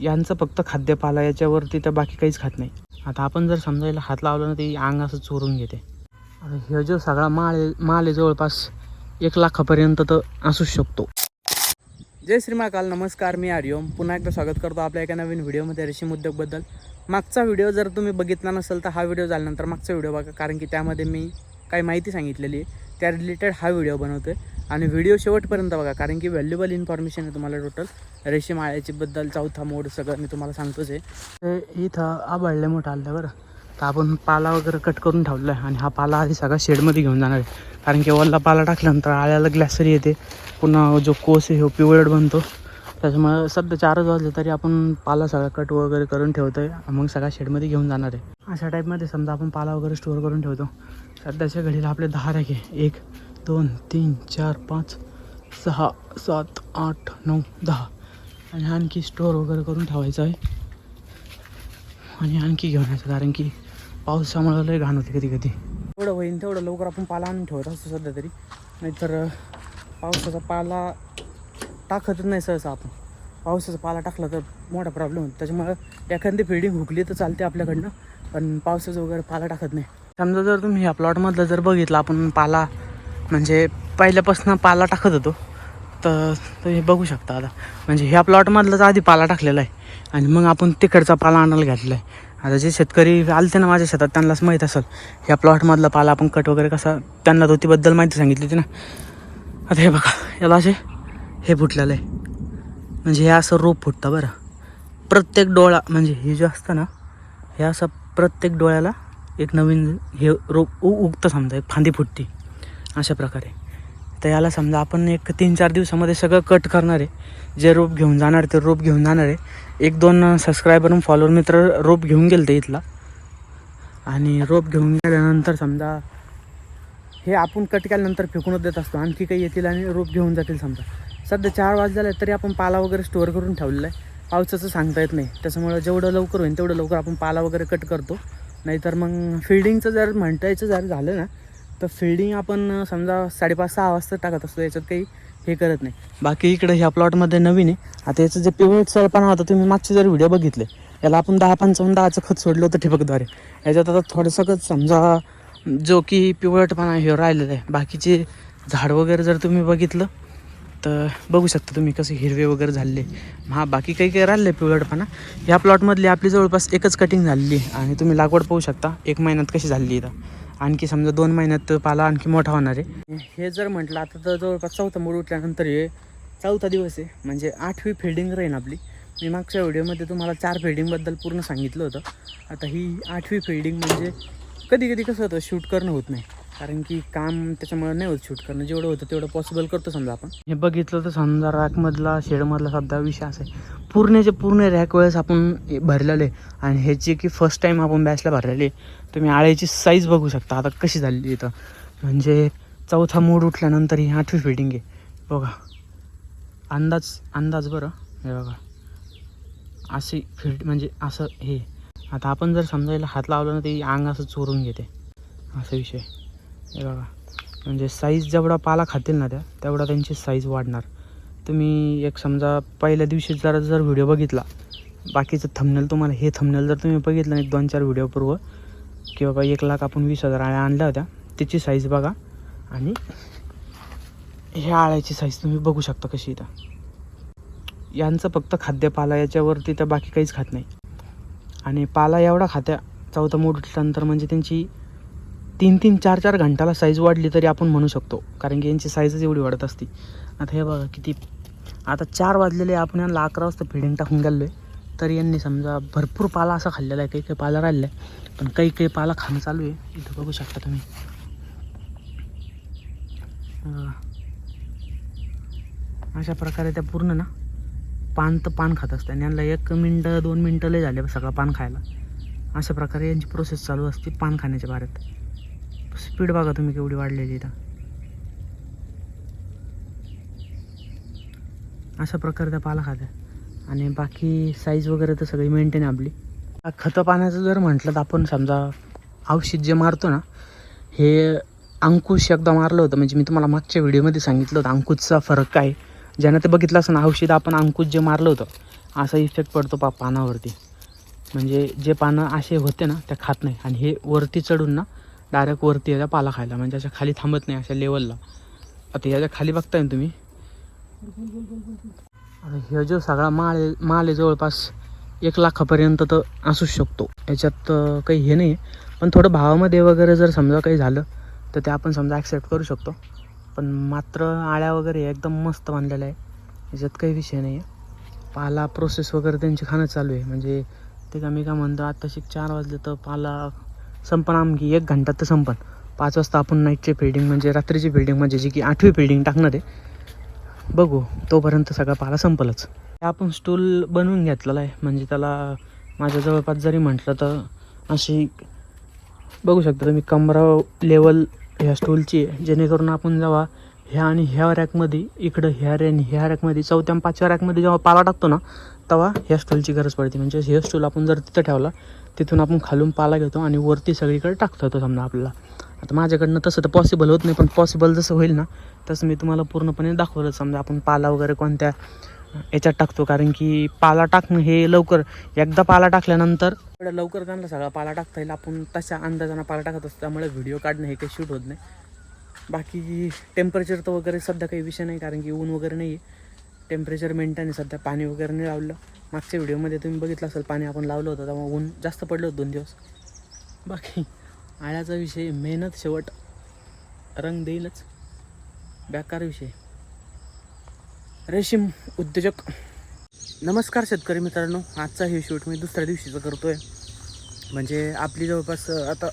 यांचं फक्त खाद्यपाला याच्यावरती तर बाकी काहीच खात नाही. आता आपण जर समजायला हात लावला ना ते अंग असं चोरून घेते. आता हे जो सगळा माळ माल आहे जवळपास एक लाखापर्यंत तर असूच शकतो. जय श्री महाकाल नमस्कार मी आर्योम पुन्हा एकदा स्वागत करतो आपल्या एका नवीन व्हिडिओमध्ये रेशीम उद्योगबद्दल मागचा व्हिडिओ जर तुम्ही बघितला नसेल तर हा व्हिडिओ झाल्यानंतर मागचा व्हिडिओ बघा कारण की त्यामध्ये मी काही माहिती सांगितलेली आहे. त्या रिलेटेड हा व्हिडिओ बनवतो आहे आणि व्हिडिओ शेवटपर्यंत बघा कारण की व्हॅल्युबल इन्फॉर्मेशन आहे तुम्हाला टोटल रेशीम आळ्याचीबद्दल चौथा मोड सगळं मी तुम्हाला सांगतोच आहे. ते इथं आबाळले मोठं आलं बरं. तर आपण पाला वगैरे कट करून ठेवला आहे आणि हा पाला आधी सगळा शेडमध्ये घेऊन जाणार आहे. कारण की वल्ला पाला टाकल्यानंतर आळ्याला ग्लॅसरी येते. पुन्हा जो कोस आहे हो पिवळट बनतो. त्याच्यामुळं सध्या चारच वाजले तरी आपण पाला सगळा कट वगैरे करून ठेवतो आहे मग सगळा शेडमध्ये घेऊन जाणार आहे. अशा टाईपमध्ये समजा आपण पाला वगैरे स्टोअर करून ठेवतो. सध्याच्या घडीला आपले दहा रॅके एक दोन तीन चार पाच सहा सात आठ नऊ दहा. आणि आणखी स्टोअर वगैरे करून ठेवायचं आहे. आणि आणखी घेऊन यायचं कारण की पावसामुळे लय घाण होते कधी कधी. एवढं होईन तेवढं लवकर आपण पाला आणून ठेवत असतो सध्या तरी. नाहीतर पावसाचा पाला टाकतच नाही सहसा आपण. पावसाचा पाला टाकला तर मोठा प्रॉब्लेम होतो. त्याच्यामुळं एखादी फिल्डिंग हुकली तर चालते आपल्याकडनं पण पावसाचा वगैरे पाला टाकत नाही. समजा जर तुम्ही ह्या प्लॉटमधलं जर बघितलं आपण पाला म्हणजे पहिल्यापासून पाला टाकत होतो तर तुम्ही बघू शकता आता. म्हणजे ह्या प्लॉटमधलाच आधी पाला टाकलेला आहे आणि मग आपण तिकडचा पाला आणायला घातला आहे आता जे शेतकरी आलते ना माझ्या शेतात त्यांनाच माहीत असेल ह्या प्लॉटमधला पाला आपण कट वगैरे कसा त्यांना धोतीबद्दल माहिती सांगितली होती ना. आता हे बघा याला असे हे फुटलेलं आहे. म्हणजे हे असं रोप फुटतं बरं. प्रत्येक डोळा म्हणजे हे जे असतं ना हे असं प्रत्येक डोळ्याला एक नवीन हे रोप उ उगतं समजा एक फांदी फुटते. अशा प्रकारे. तर याला समजा आपण एक तीन चार दिवसामध्ये सगळं कट करणार आहे. जे रोप घेऊन जाणार ते रोप घेऊन जाणार आहे. एक दोन सबस्क्रायबर फॉलोअर मित्र रोप घेऊन गेले ते इथला. आणि रोप घेऊन गेल्यानंतर समजा हे आपण कट केल्यानंतर फेकूनच देत असतो. आणखी काही येतील आणि रोप घेऊन जातील समजा. सध्या चार वाजलेलं आहे तरी आपण पाला वगैरे स्टोअर करून ठेवलेला आहे. पावसाचं सांगता येत नाही. त्याच्यामुळं जेवढं लवकर होईल तेवढं लवकर आपण पाला वगैरे कट करतो. नाहीतर मग फिल्डिंगचं जर म्हणतायचं जर झालं ना तर फिल्डिंग आपण समजा साडेपाच सहा वाजता टाकत असतो. याच्यात काही हे करत नाही. बाकी इकडे ह्या प्लॉटमध्ये नवीन आहे. आता याचं जे पिवळ सळपणा होता तुम्ही मागचे जर व्हिडिओ बघितले याला आपण दहा पंचावन्न दहाचं खत सोडलं होतं ठिबकद्वारे. याच्यात आता थोडंसं खत समजा जो की पिवळटपणा हे राहिलेलं आहे. बाकीचे झाड वगैरे जर तुम्ही बघितलं तर बघू शकता तुम्ही कसे हिरवे वगैरे झालेले हा बाकी काही काही राहिले पिवळटपणा. ह्या प्लॉटमधली आपली जवळपास एकच कटिंग झालेली आहे आणि तुम्ही लागवड पाहू शकता एक महिन्यात कशी झालेली इथं. आणखी समजा दोन महिन्यात पाला आणखी मोठा होणार आहे. हे जर म्हटलं आता तर जवळपास चौथा मोड उठल्यानंतर हे चौथा दिवस आहे. म्हणजे आठवी फिल्डिंग राहीन आपली. मी मागच्या व्हिडिओमध्ये तुम्हाला चार फिल्डिंगबद्दल पूर्ण सांगितलं होतं. आता ही आठवी फिल्डिंग म्हणजे कधी कधी कसं होतं शूट करणं होत नाही. कारण की काम त्याच्यामुळे नाही होत शूट करणं. जेवढं होतं तेवढं पॉसिबल करतो समजा आपण. हे बघितलं तर समजा रॅकमधला शेडमधला सध्या विषय असा आहे. पूर्णचे पूर्ण रॅक वेळेस आपण भरलेले आणि ह्याची की फर्स्ट टाईम आपण बॅचला भरलेली आहे. तुम्ही आळ्याची साईज बघू शकता. आता कशी झालेली इथं. म्हणजे चौथा मोड उठल्यानंतर ही आठवी फिटिंग आहे. बघा. अंदाज अंदाज बरं. हे बघा. अशी फिट म्हणजे असं हे. आता आपण जर समजायला हात लावला ना ते अंग असं चोरून घेते. असा विषय हे बघा. म्हणजे साईज जेवढा पाला खातील ना त्या तेवढा त्यांची साईज वाढणार. तुम्ही एक समजा पहिल्या दिवशी जर जर व्हिडिओ बघितला बाकीचं थंबनेल तुम्हाला हे थंबनेल जर तुम्ही बघितलं नाही दोन चार व्हिडिओ पूर्व की बाबा एक लाख आपण वीस हजार आळ्या आणल्या होत्या त्याची साईज बघा. आणि ह्या आळ्याची साईज तुम्ही बघू शकता कशी इथं यांचं फक्त खाद्यपाला याच्यावरती तर बाकी काहीच खात नाही. आणि पाला एवढा खात्या चौथा मोठल्यानंतर म्हणजे त्यांची तीन तीन चार चार घंटाला साईज वाढली तरी आपण म्हणू शकतो. कारण की यांची साईजच एवढी वाढत असती. आता हे बघा किती आता चार वाजलेले आपण यांना अकरा वाजता फिडिंग टाकून गेलो आहे तर यांनी समजा भरपूर पाला असा खाल्लेला आहे काही काही पाला राहिला आहे. पण काही काही पाला खाणं चालू आहे. इथं बघू शकता तुम्ही. अशा प्रकारे त्या पूर्ण ना पान तर पान खात असते आणि यांना एक मिनटं दोन मिनटं लय झाले सगळं पान खायला. अशा प्रकारे यांची प्रोसेस चालू असते पान खाण्याच्या बारेत स्पीड बघा तुम्ही केवढी वाढलेली इथं. अशा प्रकारे त्या पाला खात्या. आणि बाकी साईज वगैरे तर सगळी मेंटेन आहे आपली. खतं पाण्याचं जर म्हटलं तर आपण समजा औषध जे मारतो ना हे अंकुश एकदा मारलं होतं. म्हणजे मी तुम्हाला मागच्या व्हिडिओमध्ये सांगितलं होतं अंकुशचा फरक काय? ज्यानं ते बघितलं असं ना औषध आपण अंकुश जे मारलं होतं असा इफेक्ट पडतो पा पानावरती. म्हणजे जे पानं असे होते ना ते खात नाही. आणि हे वरती चढून ना डायरेक्ट वरती याचा पाला खायला म्हणजे अशा खाली थांबत नाही अशा लेवलला आता याच्या खाली बघताय ना तुम्ही? आता हे जो सगळा माळ आहे माल आहे जवळपास एक लाखापर्यंत तर असूच शकतो. याच्यात काही हे नाही. पण थोडं भावामध्ये वगैरे जर समजा काही झालं तर ते आपण समजा ॲक्सेप्ट करू शकतो. पण मात्र आळ्या वगैरे एकदम मस्त बांधलेल्या आहे. याच्यात काही विषय नाही आहे पाला प्रोसेस वगैरे त्यांची खाणं चालू आहे. म्हणजे ते का मी का म्हणतो आत्ताशी शिक चार वाजले तर पाला संपन. आमकी एक घंटा तर संपन. पाच वाजता आपण नाईटची फिल्डिंग म्हणजे रात्रीची फिल्डिंग म्हणजे जी की आठवी फिल्डिंग टाकणार आहे. बघू तोपर्यंत सगळा पाला संपलच. आपण स्टूल बनवून घेतलेला आहे. म्हणजे त्याला माझ्या जवळपास जरी म्हटलं तर अशी बघू शकता तुम्ही कमरा लेवल ह्या स्टूलची आहे. जेणेकरून आपण जेव्हा ह्या आणि ह्या रॅकमध्ये इकडं ह्या रे आणि ह्या रॅकमध्ये चौथ्या आणि पाचव्या रॅकमध्ये जेव्हा पाला टाकतो ना तेव्हा ह्या स्टूलची गरज पडते. म्हणजे हे स्टूल आपण जर तिथं ठेवला तिथून आपण खालून पाला घेतो आणि वरती सगळीकडे टाकतो तो समजा आपल्याला. आता माझ्याकडनं तसं तर पॉसिबल होत नाही पण पॉसिबल जसं होईल ना तसं मी तुम्हाला पूर्णपणे दाखवलं. समजा आपण पाला वगैरे कोणत्या याच्यात टाकतो कारण की पाला टाकणं हे लवकर एकदा पाला टाकल्यानंतर लवकर त्यांना सगळा पाला टाकता येईल. आपण तशा अंदाजानं पाला टाकत असतो त्यामुळे व्हिडिओ काढणं हे काही शूट होत नाही. बाकी टेम्परेचर तर वगैरे सध्या काही विषय नाही कारण की ऊन वगैरे नाही आहे टेम्परेचर मेंटेन आहे सध्या. पाणी वगैरे नाही लावलं. मागच्या व्हिडिओमध्ये तुम्ही बघितलं असेल पाणी आपण लावलं होतं त्यामुळे ऊन जास्त पडलं होतं दोन दिवस. बाकी आळ्याचा विषय मेहनत शेवट. रंग देईलच. बेकार विषय. रेशीम उद्योजक. नमस्कार शेतकरी मित्रांनो. आजचा हे शूट मी दुसऱ्या दिवशीचं करतो आहे म्हणजे आपली जवळपास आता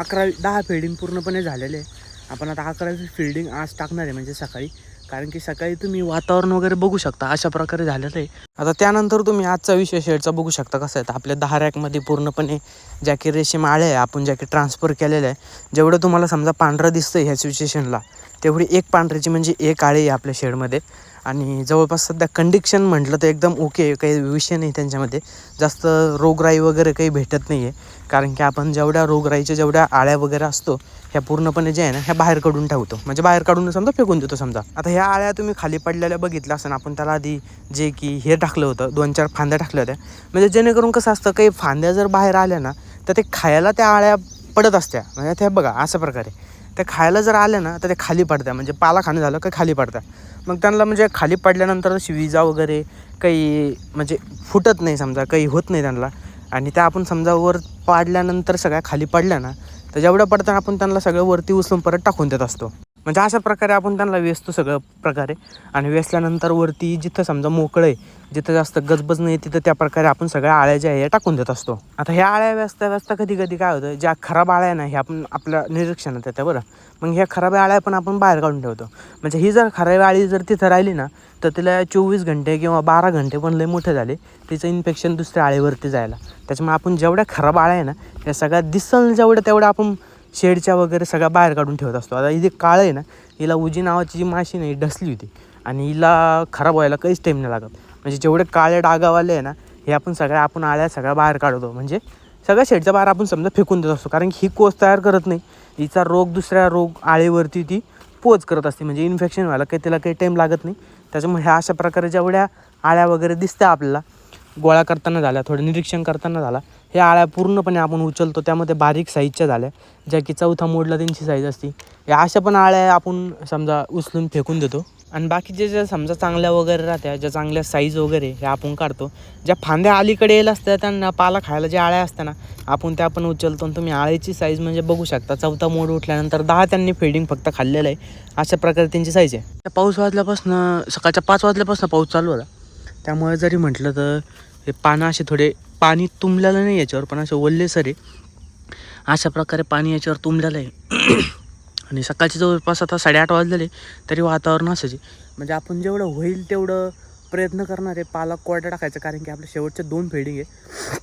अकरावी दहा फिल्डिंग पूर्णपणे झालेले आहे. आपण आता अकरावी फिल्डिंग आज टाकणार आहे म्हणजे सकाळी. कारण की सकाळी तुम्ही वातावरण वगैरे बघू शकता अशा प्रकारे झालेलं आहे आता त्यानंतर तुम्ही आजचा विषय शेडचा बघू शकता कसं आहे. तर आपल्या दहा रॅकमध्ये पूर्णपणे ज्या की रेशीम आळे आहे आपण ज्या की ट्रान्सफर केलेलं आहे जेवढं तुम्हाला समजा पांढरं दिसतं ह्या सिच्युएशनला तेवढी एक पांढऱ्याची म्हणजे एक आळे आहे आपल्या शेडमध्ये आणि जवळपास सध्या कंडिक्शन म्हटलं तर एकदम ओके काही विषय नाही त्यांच्यामध्ये. जास्त रोगराई वगैरे काही भेटत नाही आहे कारण की आपण जेवढ्या रोगराईच्या जेवढ्या आळ्या वगैरे असतो ह्या पूर्णपणे जे आहे ना ह्या बाहेर काढून ठेवतो. म्हणजे बाहेर काढून समजा फेकून देतो समजा. आता ह्या आळ्या तुम्ही खाली पडलेल्या बघितल्या असं आपण त्याला आधी जे की हे टाकलं होतं दोन चार फांद्या टाकल्या होत्या. म्हणजे जेणेकरून कसं असतं काही फांद्या जर बाहेर आल्या ना तर ते खायला त्या आळ्या पडत असत्या. म्हणजे त्या बघा अशा प्रकारे. त्या खायला जर आल्या ना तर ते खाली पडत्या म्हणजे पाला खाणं झालं का खाली पडत्या मग त्यांना म्हणजे खाली पडल्यानंतर अशी विजा वगैरे काही म्हणजे फुटत नाही समजा काही होत नाही त्यांना. आणि त्या आपण समजा वर पाडल्यानंतर सगळ्या खाली पडल्या ना तर जेवढ्या पडताना आपण त्यांना सगळं वरती उचलून परत टाकून देत असतो. म्हणजे अशा प्रकारे आपण त्यांना वेचतो सगळं प्रकारे. आणि वेचल्यानंतर वरती जिथं समजा मोकळं आहे जिथं जास्त गजबज नाही तिथं त्या प्रकारे आपण सगळ्या आळ्या ज्या आहे टाकून देत असतो. आता ह्या आळ्या व्यस्ता व्यस्ता कधी कधी काय होतं ज्या खराब आळ्या आहे ना हे आपण आपल्या निरीक्षणात येतं बरं. मग ह्या खराब आळ्या पण आपण बाहेर काढून ठेवतो. म्हणजे ही जर खराब आळी जर तिथं राहिली ना तर तिला चोवीस घंटे किंवा बारा घंटे पण लय मोठे झाले तिचं इन्फेक्शन दुसऱ्या आळीवरती जायला. त्याच्यामुळे आपण जेवढ्या खराब आळ्या आहे ना त्या सगळ्या दिसल जेवढ्या तेवढ्या आपण शेडच्या वगैरे सगळ्या बाहेर काढून ठेवत असतो. आता इथे काळं आहे ना हिला उजी नावाची जी माशी नाही डसली होती. आणि हिला खराब व्हायला काहीच टाईम नाही लागत. म्हणजे जेवढे काळे डागावाले आहे ना हे आपण सगळ्या आपण आळ्या सगळ्या बाहेर काढतो. म्हणजे सगळ्या शेडच्या बाहेर आपण समजा फेकून देत असतो. कारण की ही कोस तयार करत नाही. हिचा रोग दुसऱ्या रोग आळीवरती ती पोच करत असते. म्हणजे इन्फेक्शन व्हायला काही तिला काही टाईम लागत नाही. त्याच्यामुळे ह्या अशा प्रकारे जेवढ्या आळ्या वगैरे दिसत्या आपल्याला गोळा करताना झाल्या थोडं निरीक्षण करताना झाला हे आळ्या पूर्णपणे आपण उचलतो. त्यामध्ये बारीक साईजच्या झाल्या. ज्या की चौथा मोडला त्यांची साईज असती. या अशा पण आळ्या आपण समजा उचलून फेकून देतो. आणि बाकीचे ज्या समजा चांगल्या वगैरे राहत्या ज्या चांगल्या साईज वगैरे हे आपण काढतो ज्या फांद्या अलीकडे येईल असत्या त्यांना पाला खायला ज्या आळ्या असत्या ना आपण त्या पण उचलतो आणि तुम्ही आळ्याची साईज म्हणजे बघू शकता. चौथा मोड उठल्यानंतर दहा त्यांनी फिल्डिंग फक्त खाल्लेलं आहे. अशा प्रकारे त्यांची साईज आहे. त्या पाऊस वाजल्यापासून सकाळच्या पाच वाजल्यापासून पाऊस चालू होता. त्यामुळे जरी म्हटलं तर हे पानं असे थोडे पाणी तुंबलेलं नाही याच्यावर पण असे ओल्ले सरे अशा प्रकारे पाणी याच्यावर तुंबलेलं आहे. आणि सकाळचे जवळपास आता साडेआठ वाजलेले तरी वातावरण असायचे. म्हणजे आपण जेवढं होईल तेवढं प्रयत्न करणार आहे पाला कोरडा टाकायचा कारण की आपल्या शेवटचे दोन फेडिंग आहे.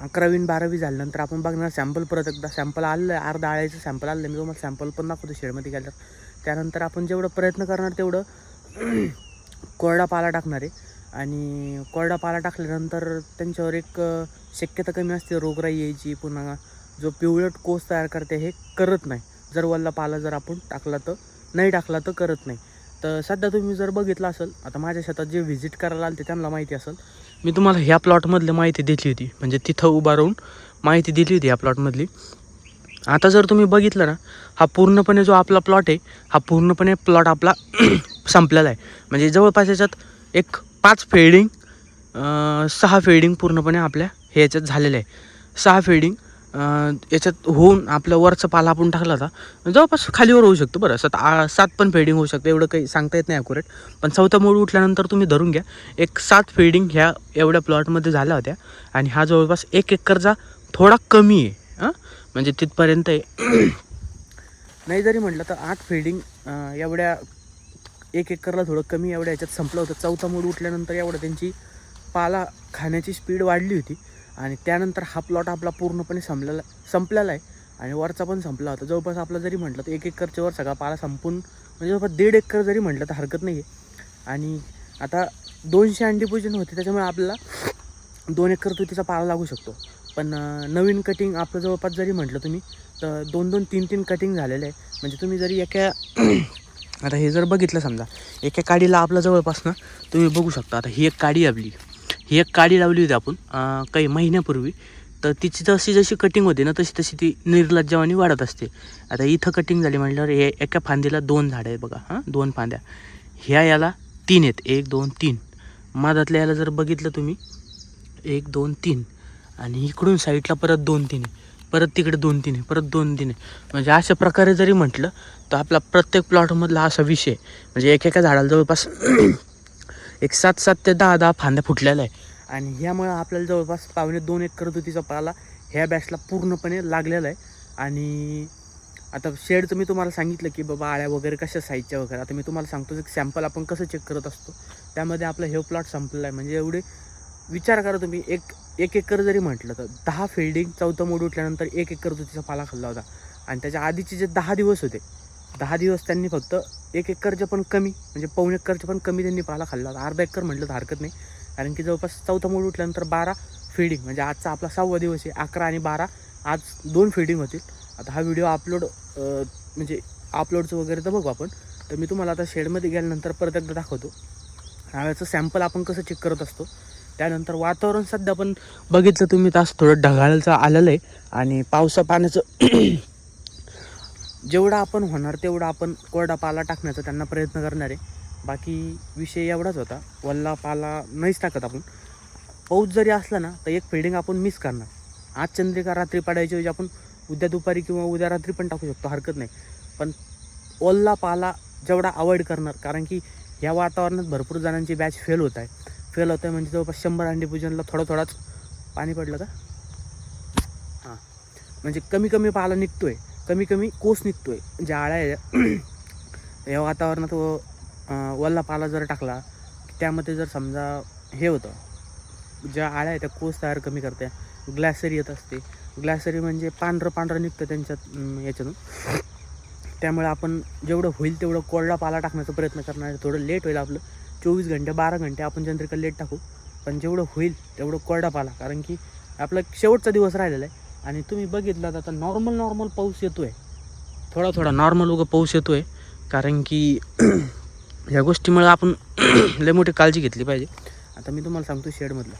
अकरावी आणि बारावी झाल्यानंतर आपण बघणार सॅम्पल परत एकदा. सॅम्पल आलं आहे अर्धा आळ्याचं सॅम्पल आलं. मी तुम्हाला सॅम्पल पण दाखवतो शेडमध्ये गेल्यावर. त्यानंतर आपण जेवढं प्रयत्न करणार तेवढं कोरडा पाला टाकणार आहे. आणि कोरडा पाला टाकल्यानंतर त्यांच्यावर एक शक्यता कमी असते. रोगराई यायची पुन्हा जो पिवळट कोस तयार करते हे करत नाही. जर वल्ला पाला जर आपण टाकला तर नाही टाकला तर करत नाही. तर सध्या तुम्ही जर बघितलं असेल आता माझ्या शेतात जे व्हिजिट करायला आले ते त्यांना माहिती असेल मी तुम्हाला ह्या प्लॉटमधली माहिती दिली होती. म्हणजे तिथं उभा राहून माहिती दिली होती या प्लॉटमधली आता जर तुम्ही बघितलं ना हा पूर्णपणे जो आपला प्लॉट आहे हा पूर्णपणे प्लॉट आपला संपलेला आहे. म्हणजे जवळपास याच्यात एक पाच फेडिंग सहा फेडिंग पूर्णपणे आपल्या हे याच्यात झालेलं आहे. सहा फेडिंग याच्यात होऊन आपलं वरचं पाला आपण टाकला होता. जवळपास खालीवर होऊ शकतो बरं. सात आ- सात पण फेडिंग होऊ शकतं एवढं काही सांगता येत नाही अॅक्युरेट पण चौथा मोड उठल्यानंतर तुम्ही धरून घ्या. एक सात फेडिंग ह्या एवढ्या प्लॉटमध्ये झाल्या होत्या. आणि हा जवळपास एक एकरचा थोडा कमी आहे हां? म्हणजे तिथपर्यंत आहे. नाही जरी म्हटलं तर आठ फेडिंग एवढ्या एक एकरला थोडं कमी एवढ्या याच्यात संपलं होतं. चौथा मोड उठल्यानंतर एवढं त्यांची पाला खाण्याची स्पीड वाढली होती. आणि त्यानंतर हा प्लॉट आपला पूर्णपणे संपलेला संपलेला आहे. आणि वरचा पण संपला होता. जवळपास आपला जरी म्हटलं तर एक एकरच्या वर सगळा पाला संपून म्हणजे जवळपास दीड एकर जरी म्हटलं तर हरकत नाही आहे आणि आता दोनशे अंडी पूजन होते त्याच्यामुळे आपल्याला दोन एकर तुतीचा पाला लागू शकतो. पण नवीन कटिंग आपलं जवळपास जरी म्हटलं तुम्ही तर दोन दोन तीन तीन कटिंग झालेलं आहे. म्हणजे तुम्ही जरी एका आता हे जर बघितलं समजा एका काडीला आपलं जवळपास ना तुम्ही बघू शकता आता ही एक काडी आपली ही एक काडी लावली होती आपण काही महिन्यापूर्वी. तर तिची जशी जशी कटिंग होते ना तशी तशी ती निर्लज्जवानी वाढत असते. आता इथं कटिंग झाली म्हटल्यावर हे एका फांदीला दोन झाडं आहे बघा हां दोन फांद्या. ह्या याला तीन आहेत एक दोन तीन. मादातल्या याला जर बघितलं तुम्ही एक दोन तीन. आणि इकडून साईडला परत दोन तीन आहे. परत तिकडे दोन तीन आहे परत दोन तीन आहे. म्हणजे अशा प्रकारे जरी म्हटलं तर आपला प्रत्येक प्लॉटमधला असा विषय म्हणजे एकेका झाडाला जवळपास एक सात सात ते दहा दहा फांद्या फुटलेल्या आहे. आणि ह्यामुळं आपल्याला जवळपास पावणे दोन एकर दुतीचा पाला ह्या बॅचला पूर्णपणे लागलेला आहे. आणि आता शेडचं मी तुम्हाला सांगितलं की बाबा आळ्या वगैरे कशा साईजच्या वगैरे. आता मी तुम्हाला सांगतो एक सॅम्पल आपण कसं चेक करत असतो त्यामध्ये आपला हे प्लॉट संपलेला आहे. म्हणजे एवढे विचार करा तुम्ही एक एक एकर जरी म्हटलं तर दहा फिल्डिंग चौथं मोड उठल्यानंतर एक एकर तुतीचा पाला खाल्ला होता. आणि त्याच्या आधीचे जे दहा दिवस होते दहा दिवस त्यांनी फक्त एक एकरचे पण कमी म्हणजे पाऊण एकरचे पण कमी त्यांनी पाला खाल्ला होता. अर्धा एकर म्हटलं तर हरकत नाही. कारण की जवळपास चौथा मोड उठल्यानंतर बारा फिडिंग म्हणजे आजचा आपला सहावा दिवस आहे. अकरा आणि बारा आज दोन फिडिंग होतील. आता हा व्हिडिओ अपलोड म्हणजे अपलोडचं वगैरे तर बघू आपण. तर मी तुम्हाला आता शेडमध्ये गेल्यानंतर परत एकदा दाखवतो. ह्याचं सॅम्पल आपण कसं चेक करत असतो. त्यानंतर वातावरण सध्या पण बघितलं तुम्ही तास थोडं ढगाळचं आलेलं आहे. आणि पावसा पाण्याचं जेवढा आपण होणार तेवढं आपण कोरडा पाला टाकण्याचा त्यांना प्रयत्न करणार आहे. बाकी विषय एवढाच होता. वल्ला पाला नाहीच टाकत आपण. पाऊस जरी असला ना तर एक फिल्डिंग आपण मिस करणार. आज चंद्रिका रात्री पडायची ऐवजी आपण उद्या दुपारी किंवा उद्या रात्री पण टाकू शकतो हरकत नाही. पण ओल्ला पाला जेवढा अवॉइड करणार कारण की या वातावरणात भरपूर जणांची बॅच फेल होत आहे. फेल होत आहे म्हणजे जवळपास शंभर अंडी पूजनला थोडं थोडाच पाणी पडलं का? हां. म्हणजे कमी कमी पाला निघतो आहे कमी कमी कोस निघतोय. म्हणजे आळ्या आहे या वातावरणात व वल्ला पाला जर टाकला त्यामध्ये जर समजा हे होतं ज्या आळ्या आहेत त्या कोस तयार कमी करते ग्लॅसरी येत असते. ग्लॅसरी म्हणजे पांढरं पांढरं निघतं त्यांच्यात याच्यातून. त्यामुळे आपण जेवढं होईल तेवढं कोरडा पाला टाकण्याचा प्रयत्न करणार आहे. थोडं लेट होईल आपलं. चोवीस घंटे बारा घंटे आपण चंद्रिका लेट टाकू. पण जेवढं होईल तेवढं कोरडा पाला. कारण की आपला शेवटचा दिवस राहिलेला आहे. आणि तुम्ही बघितलं तर आता नॉर्मल नॉर्मल पाऊस येतो आहे थोडा थोडा नॉर्मल उगं पाऊस येतो आहे कारण की ह्या गोष्टीमुळे आपण लय मोठी काळजी घेतली पाहिजे. आता मी तुम्हाला सांगतो शेडमधलं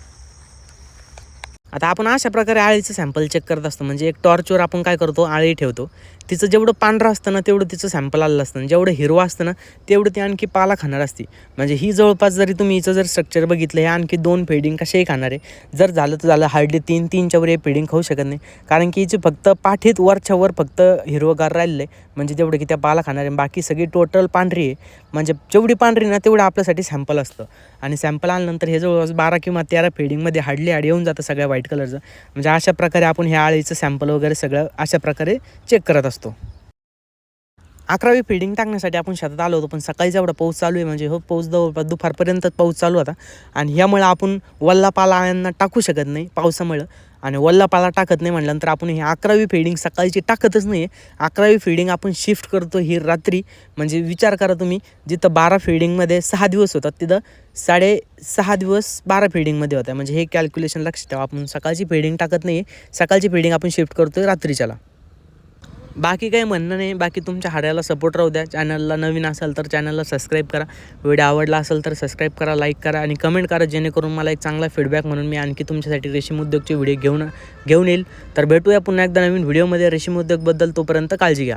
आता आपण अशा प्रकारे आळीचं सॅम्पल चेक करत असतो. म्हणजे एक टॉर्चवर आपण काय करतो? आळी ठेवतो. तिचं जेवढं पांढरं असतं ना तेवढं तिचं सॅम्पल आलेलं असतं. आणि जेवढं हिरवं असतं ना तेवढं ती आणखी पाला खाणार असते. म्हणजे ही जवळपास जरी तुम्ही हिचं जर स्ट्रक्चर बघितलं हे आणखी दोन फेडिंग कशाही खाणार आहे. जर झालं तर झालं हार्डली तीन तीनच्यावर हे फेडिंग खाऊ शकत नाही. कारण की हिची फक्त पाठीत वरच्यावर फक्त हिरवगार राहिलेलं आहे. म्हणजे तेवढं की त्या पाला खाणार आहे. बाकी सगळी टोटल पांढरी आहे. म्हणजे जेवढी पांढरी ना तेवढं आपल्यासाठी सॅम्पल असतं. आणि सॅम्पल आल्यानंतर हे जवळपास बारा किंवा तेरा फेडिंगमध्ये हार्डली हाड येऊन जातं सगळ्या वाईट व्हाईट कलरचं म्हणजे अशा प्रकारे आपण ह्या आळीचं सॅम्पल वगैरे सगळं अशा प्रकारे चेक करत असतो. अकरावी फिडिंग टाकण्यासाठी आपण शेतात आलो होतो पण सकाळीचा एवढा पाऊस चालू आहे. म्हणजे हो पाऊस जवळपास दुपारपर्यंत पाऊस चालू होता. आणि ह्यामुळे आपण वल्ला पाला आळ्यांना टाकू शकत नाही पावसामुळं. आणि वल्ला पाला टाकत नाही म्हटल्यानंतर आपण ही अकरावी फिडिंग सकाळची टाकतच नाही आहे अकरावी फिडिंग आपण शिफ्ट करतो ही रात्री. म्हणजे विचार करा तुम्ही जिथं बारा फिडिंगमध्ये सहा दिवस होतात तिथं साडे सहा दिवस बारा फिडिंगमध्ये होत्या. म्हणजे हे कॅल्क्युलेशन लक्षात ठेवा आपण सकाळची फिडिंग टाकत नाही आहे सकाळची फिडिंग आपण शिफ्ट करतो आहे रात्रीच्याला. बाकी काही म्हणणं नाही. बाकी तुमच्या हाड्याला सपोर्ट राहू द्या. चॅनलला नवीन असाल तर चॅनलला सबस्क्राईब करा. व्हिडिओ आवडला असेल तर सबस्क्राईब करा लाईक करा आणि कमेंट करा. जेणेकरून मला एक चांगला फीडबॅक म्हणून मी आणखी तुमच्यासाठी रेशीम उद्योगचे व्हिडिओ घेऊन घेऊन येईल. तर भेटूया पुन्हा एकदा नवीन व्हिडिओमध्ये रेशीम उद्योगबद्दल तोपर्यंत काळजी घ्या.